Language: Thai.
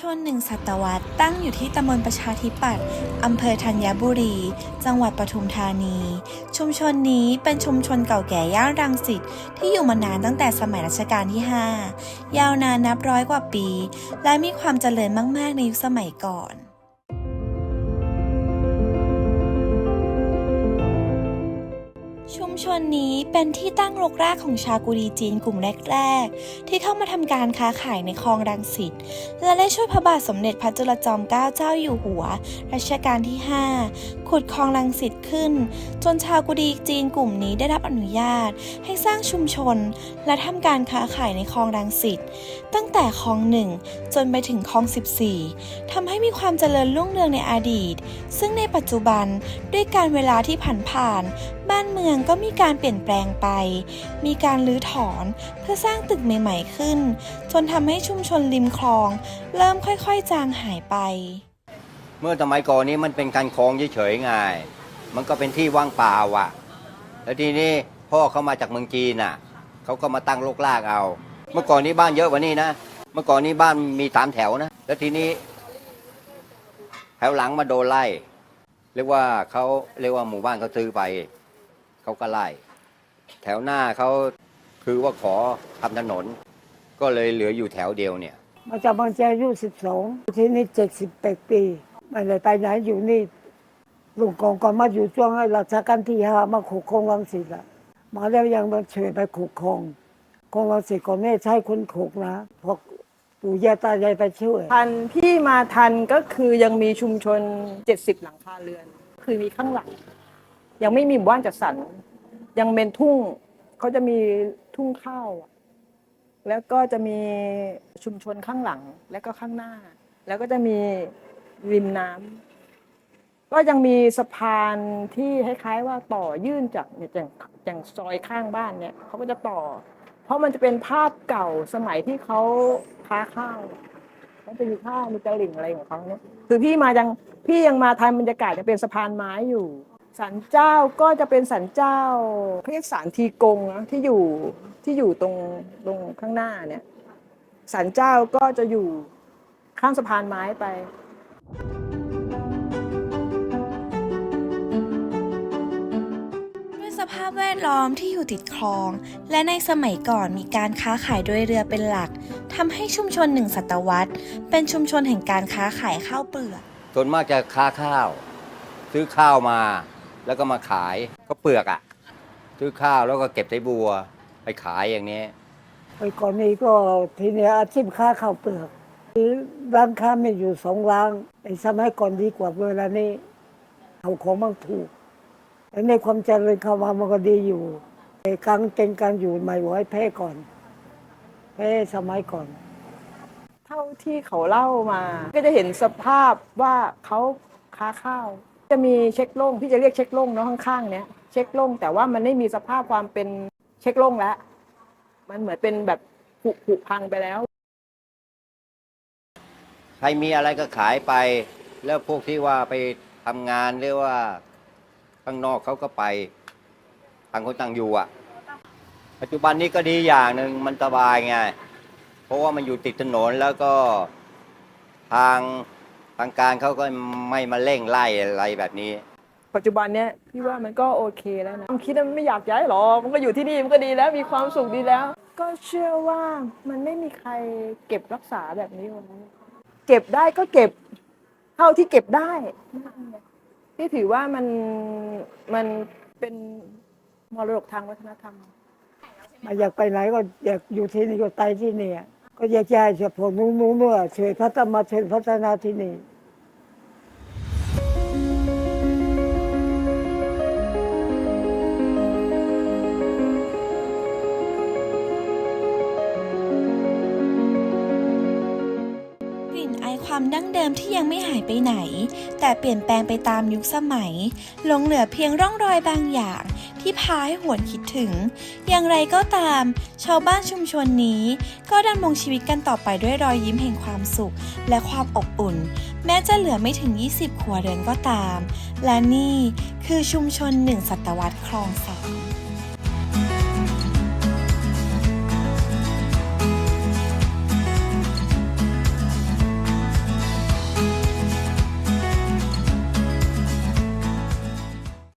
ชนหนึ่งศตวรรษตั้งอยู่ที่ตำบลประชาธิปัตย์อำเภอธัญบุรี จังหวัดปทุมธานี ชุมชนนี้เป็นชุมชนเก่าแก่ย่านรังสิตที่อยู่มานานตั้งแต่สมัยรัชกาลที่ 5 ยาวนานนับร้อยกว่าปี และมีความเจริญมาก ๆ ในยุคสมัยก่อน ชุมชนนี้เป็นที่ตั้งรกรากของชาวกุดีจีนกลุ่มแรก ๆ ที่เข้ามาทำการค้าขายในคลองรังสิตและได้ช่วยพระบาทสมเด็จพระจุลจอมเกล้าเจ้าอยู่หัว รัชกาลที่ 5 ขุดคลองรังสิตขึ้น จนชาวกุดีจีนกลุ่มนี้ได้รับอนุญาต ให้สร้างชุมชน และทำการค้าขายในคลองรังสิตตั้งแต่คลองหนึ่งจนไปถึงคลอง 14ทำให้มีความเจริญรุ่งเรืองในอดีต ซึ่งในปัจจุบันด้วยการเวลาที่ผ่านผ่านานเมืองก็มีการเปลี่ยนแปลงไป มีการรื้อถอนเพื่อสร้างตึกใหม่ ๆ ขึ้น จนทำให้ชุมชนริมคลอง เริ่มค่อยๆ จางหายไป เมื่อสมัยก่อนนี้มันเป็นการคลองเฉยๆไงมันก็เป็นที่ว่างเปล่าอะ แล้วทีนี้พ่อเขามาจากเมืองจีนอะเขาก็มาตั้งโลกลากเอา เมื่อก่อนนี้บ้านเยอะกว่านี้นะ เมื่อก่อนนี้บ้านมีสามแถวนะ แล้วทีนี้แถวหลังมาโดนไล่ เรียกว่าเขาเรียกว่าหมู่บ้านเขาซื้อไป เขาก็ไล่แถวหน้าเขาคือว่าขอทำถนน ก็เลยเหลืออยู่แถวเดียวเนี่ย มาจากบางแจอายุสิบสองที่นี่เจ็ดสิบแปดปีไม่เลยไปไหนอยู่นี่ลุงกองก็มาอยู่ช่วงรัชกาลที่ห้ามาขุกครองรังสิตละมาแล้วยังมาเฉยไปขุกครองครองรังสิตก็ไม่ใช่คนขุกนะเพราะปู่ย่าตายายไปช่วยทันที่มาทันก็คือยังมีชุมชน 70 หลังคาเรือน คือมีข้างหลัง ยังไม่มีหมู่บ้านจัดสรรยังเป็นทุ่งเขาจะมีทุ่งข้าวอะแล้วก็จะมีชุมชนข้างหลังแล้วก็ข้างหน้า แล้วก็จะมีริมน้ำก็ยังมีสะพานที่คล้ายๆว่าต่อยื่นจากเนี่ยอย่างอย่างซอยข้างบ้านเนี่ยเขาก็จะต่อ เพราะมันจะเป็นภาพเก่าสมัยที่เขาค้าข้าวเขาจะมีข้าวมีตะหลิ่งอะไรของเขาเนี่ยคือพี่มายังพี่ยังมาทันบรรยากาศจะเป็นสะพานไม้อยู่ ศาลเจ้าก็จะเป็นศาลเจ้าเขาเรียกศาลทีกงนะที่อยู่ที่อยู่ตรงตรงข้างหน้าเนี่ยศาลเจ้าก็จะอยู่ข้ามสะพานไม้ไป ด้วยสภาพแวดล้อมที่อยู่ติดคลอง และในสมัยก่อนมีการค้าขายด้วยเรือเป็นหลักทำให้ชุมชนหนึ่งศตวรรษ เป็นชุมชนแห่งการค้าขายข้าวเปลือกส่วนมากจะค้าข้าว ซื้อข้าวมา แล้วก็มาขายก็เปลือกอะ่ะซื้อข้าวแล้วก็เก็บใส่บัว ไปขายอย่างนี้ไปก่อนนี้ก็ทีนี้อาชีพค้าข้าวเปลือกร้านค้าไม่อยู่สองร้านไอ้สมัยก่อนดีกว่าเวลานี้เอาของมันถูกแต่ในความเจริญเข้ามามันก็ดีอยู่แต่การเป็นการอยู่ใหม่ไว้แพ้ก่อน แพ้สมัยก่อน เท่าที่เขาเล่ามา ก็จะเห็นสภาพว่าเขาค้าข้าว จะมีเช็คล่งพี่จะเรียกเช็คล่งเนาะข้างๆเนี้ยเช็คล่งแต่ว่ามันไม่มีสภาพความเป็นเช็คล่งแล้ว มันเหมือนเป็นแบบผุผุพังไปแล้ว ใครมีอะไรก็ขายไป แล้วพวกที่ว่าไปทำงานหรือว่าข้างนอกเขาก็ไปต่างคนต่างอยู่อะ ปัจจุบันนี้ก็ดีอย่างหนึ่งมันสบายไง เพราะว่ามันอยู่ติดถนนแล้วก็ทาง ทางการเขาก็ไม่มาเร่งไล่อะไรแบบนี้ ปัจจุบันเนี้ยพี่ว่ามันก็โอเคแล้วนะความคิดว่ามันไม่อยากย้ายหรอกมันก็อยู่ที่นี่มันก็ดีแล้วมีความสุขดีแล้ว ก็เชื่อว่ามันไม่มีใครเก็บรักษาแบบนี้ไว้เก็บได้ก็เก็บเท่าที่เก็บได้ที่ถือว่ามันมันเป็นมรดกทางวัฒนธรรมมาอยากไปไหนก็อยากอยู่ที่นี่ก็ตายที่นี่อะก็อยากจะให้เฉพาะนู้นนู้นว่าช่วยพัฒนาช่วยพัฒนาที่นี่ ความดั้งเดิมที่ยังไม่หายไปไหน แต่เปลี่ยนแปลงไปตามยุคสมัยหลงเหลือเพียงร่องรอยบางอย่าง ที่พาให้หวนคิดถึง อย่างไรก็ตาม ชาวบ้านชุมชนนี้ ก็ดำรงชีวิตกันต่อไปด้วยรอยยิ้มแห่งความสุข และความอบอุ่น แม้จะเหลือไม่ถึง 20 ครัวเรือนก็ตาม และนี่คือชุมชนหนึ่งศตวรรษคลองสาม